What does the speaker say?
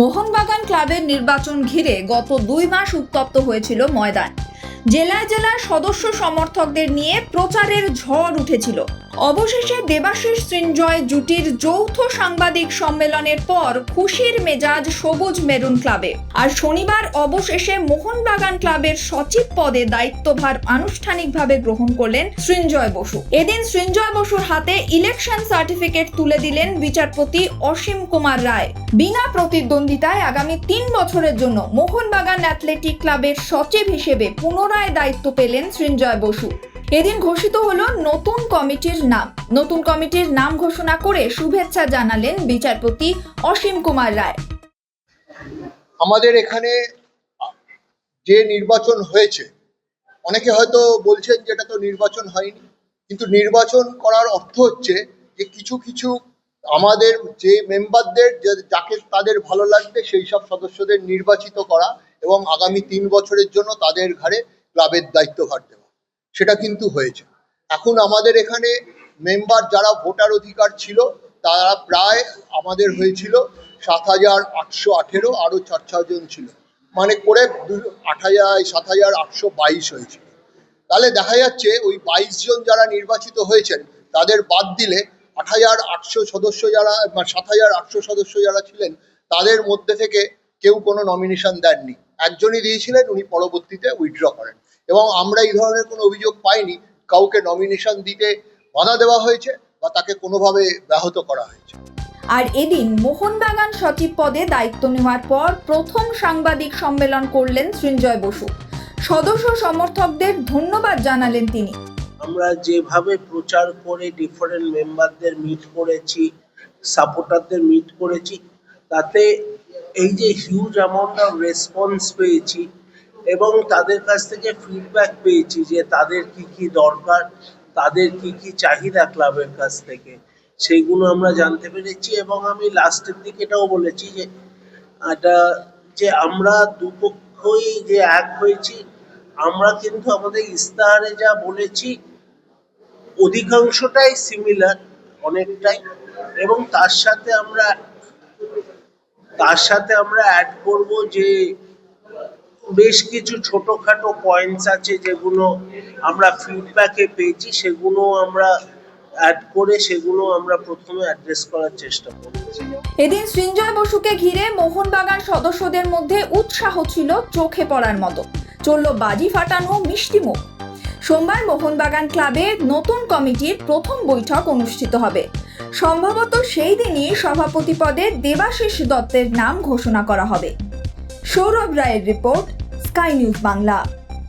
মোহনবাগান ক্লাবের নির্বাচন ঘিরে গত দুই মাস উত্তপ্ত হয়েছিল ময়দান। জেলায় জেলার সদস্য সমর্থকদের নিয়ে প্রচারের ঝড় উঠেছিল। অবশেষে দেবাশিস সৃঞ্জয় জুটির যৌথ সাংবাদিক সম্মেলনের পর খুশির মেজাজ সবুজ মেরুন ক্লাবে। আর শনিবার অবশেষে মোহনবাগান ক্লাবের সচিব পদে দায়িত্বভার আনুষ্ঠানিকভাবে গ্রহণ করলেন সৃঞ্জয় বসু। এদিন সৃঞ্জয় বসুর হাতে ইলেকশন সার্টিফিকেট তুলে দিলেন বিচারপতি অসীম কুমার রায়। বিনা প্রতিদ্বন্দ্বিতায় আগামী তিন বছরের জন্য মোহনবাগান অ্যাথলেটিক ক্লাবের সচিব হিসেবে পুনরায় দায়িত্ব পেলেন সৃঞ্জয় বসু। এদিন ঘোষিত হলো নতুন কমিটির নাম। নতুন কমিটির নাম ঘোষণা করে শুভেচ্ছা জানালেন বিচারপতি অসীম কুমার রায়। আমাদের এখানে যে নির্বাচন হয়েছে, অনেকে হয়তো বলছেন যে এটা তো নির্বাচন হয়নি, কিন্তু নির্বাচন করার অর্থ হচ্ছে যে কিছু কিছু আমাদের যে মেম্বারদের যাকে তাদের ভালো লাগবে সেই সব সদস্যদের নির্বাচিত করা এবং আগামী তিন বছরের জন্য তাদের ঘাড়ে ক্লাবের দায়িত্বভার দেওয়া সেটা কিন্তু হয়েছে। এখন আমাদের এখানে মেম্বার যারা ভোটার অধিকার ছিল, তারা প্রায় আমাদের হয়েছিল সাত হাজার আটশো আঠেরো, আরও চার ছজন ছিল। মানে করে আট হাজার, সাত হাজার আটশো বাইশ হয়েছিল তাহলে দেখা যাচ্ছে ওই বাইশ জন যারা নির্বাচিত হয়েছেন, তাদের বাদ দিলে আট হাজার আটশো সদস্য যারা সাত হাজার আটশো সদস্য যারা ছিলেন, তাদের মধ্যে থেকে কেউ কোনো নমিনেশন দেননি। একজনই দিয়েছিলেন, উনি পরবর্তীতে উইথড্র করেন। এবং আমরা এই ধরনের কোনো অভিযোগ পাইনি। কাউকে নমিনেশন দিতে বাধা দেওয়া হয়েছে বা তাকে কোনোভাবে ব্যাহত করা হয়েছে। আর এদিন মোহনবাগান সচিব পদে দায়িত্ব নেওয়ার পর প্রথম সাংবাদিক সম্মেলন করলেন সৃঞ্জয় বসু। সদস্য সমর্থকদের ধন্যবাদ জানালেন তিনি। আমরা যেভাবে প্রচার করে ডিফারেন্ট মেম্বারদের মিট করেছি সাপোর্টারদের মিট করেছি তাতে এই যে হিউজ অ্যামাউন্ট অফ রেসপন্স পেয়েছি এবং তাদের কাছ থেকে ফিডব্যাক পেয়েছি যে তাদের কি কি দরকার, তাদের কি কি চাহিদা ক্লাবের কাছ থেকে। সেইগুলো আমরা জানতে পেরেছি এবং আমি লাস্টের দিকে এটাও বলেছি যে, এটা যে আমরা দুপক্ষই যে এক হয়েছি, আমরা কিন্তু আমাদের ইস্তাহারে যা বলেছি, অধিকাংশটাই সিমিলার অনেকটাই এবং তার সাথে আমরা, তার সাথে আমরা অ্যাড করব যে বেশ কিছু ছোটখাটো পয়েন্টস আছে যেগুলো আমরা ফিডব্যাকে পেয়েছি, সেগুলো আমরা অ্যাড করে সেগুলো আমরা প্রথমে অ্যাড্রেস করার চেষ্টা করব এদিন সৃঞ্জয় বসুকে ঘিরে মোহনবাগান সদস্যদের মধ্যে উৎসাহ ছিল চোখে পড়ার মতো। চলল বাজি ফাটানো মিষ্টি মুখ। সোমবার মোহনবাগান ক্লাবে নতুন কমিটির প্রথম বৈঠক অনুষ্ঠিত হবে। সম্ভবত সেই দিনই সভাপতি পদে দেবাশিস দত্তের নাম ঘোষণা করা হবে। সৌরভ রায়ের রিপোর্ট স্কাই নিউজ বাংলা।